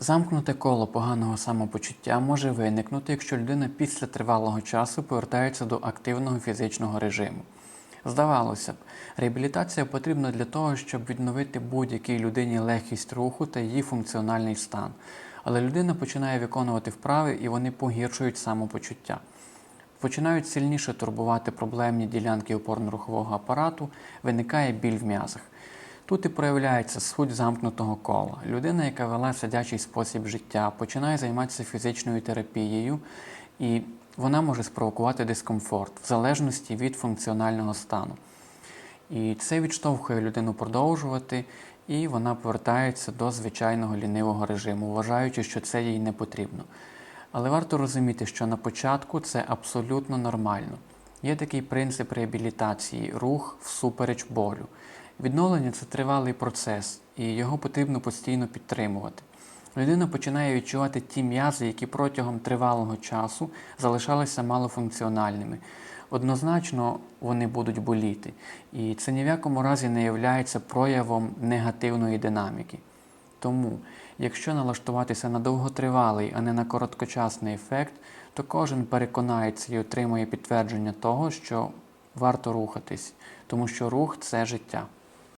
Замкнуте коло поганого самопочуття може виникнути, якщо людина після тривалого часу повертається до активного фізичного режиму. Здавалося б, реабілітація потрібна для того, щоб відновити будь-якій людині легкість руху та її функціональний стан. Але людина починає виконувати вправи і вони погіршують самопочуття. Починають сильніше турбувати проблемні ділянки опорно-рухового апарату, виникає біль в м'язах. Тут і проявляється суть замкнутого кола. Людина, яка вела сидячий спосіб життя, починає займатися фізичною терапією, і вона може спровокувати дискомфорт в залежності від функціонального стану. І це відштовхує людину продовжувати, і вона повертається до звичайного лінивого режиму, вважаючи, що це їй не потрібно. Але варто розуміти, що на початку це абсолютно нормально. Є такий принцип реабілітації рух всупереч болю. Відновлення це тривалий процес, і його потрібно постійно підтримувати. Людина починає відчувати ті м'язи, які протягом тривалого часу залишалися малофункціональними. Однозначно вони будуть боліти, і це ні в якому разі не є проявом негативної динаміки. Тому, якщо налаштуватися на довготривалий, а не на короткочасний ефект, то кожен переконається і отримує підтвердження того, що варто рухатись, тому що рух це життя.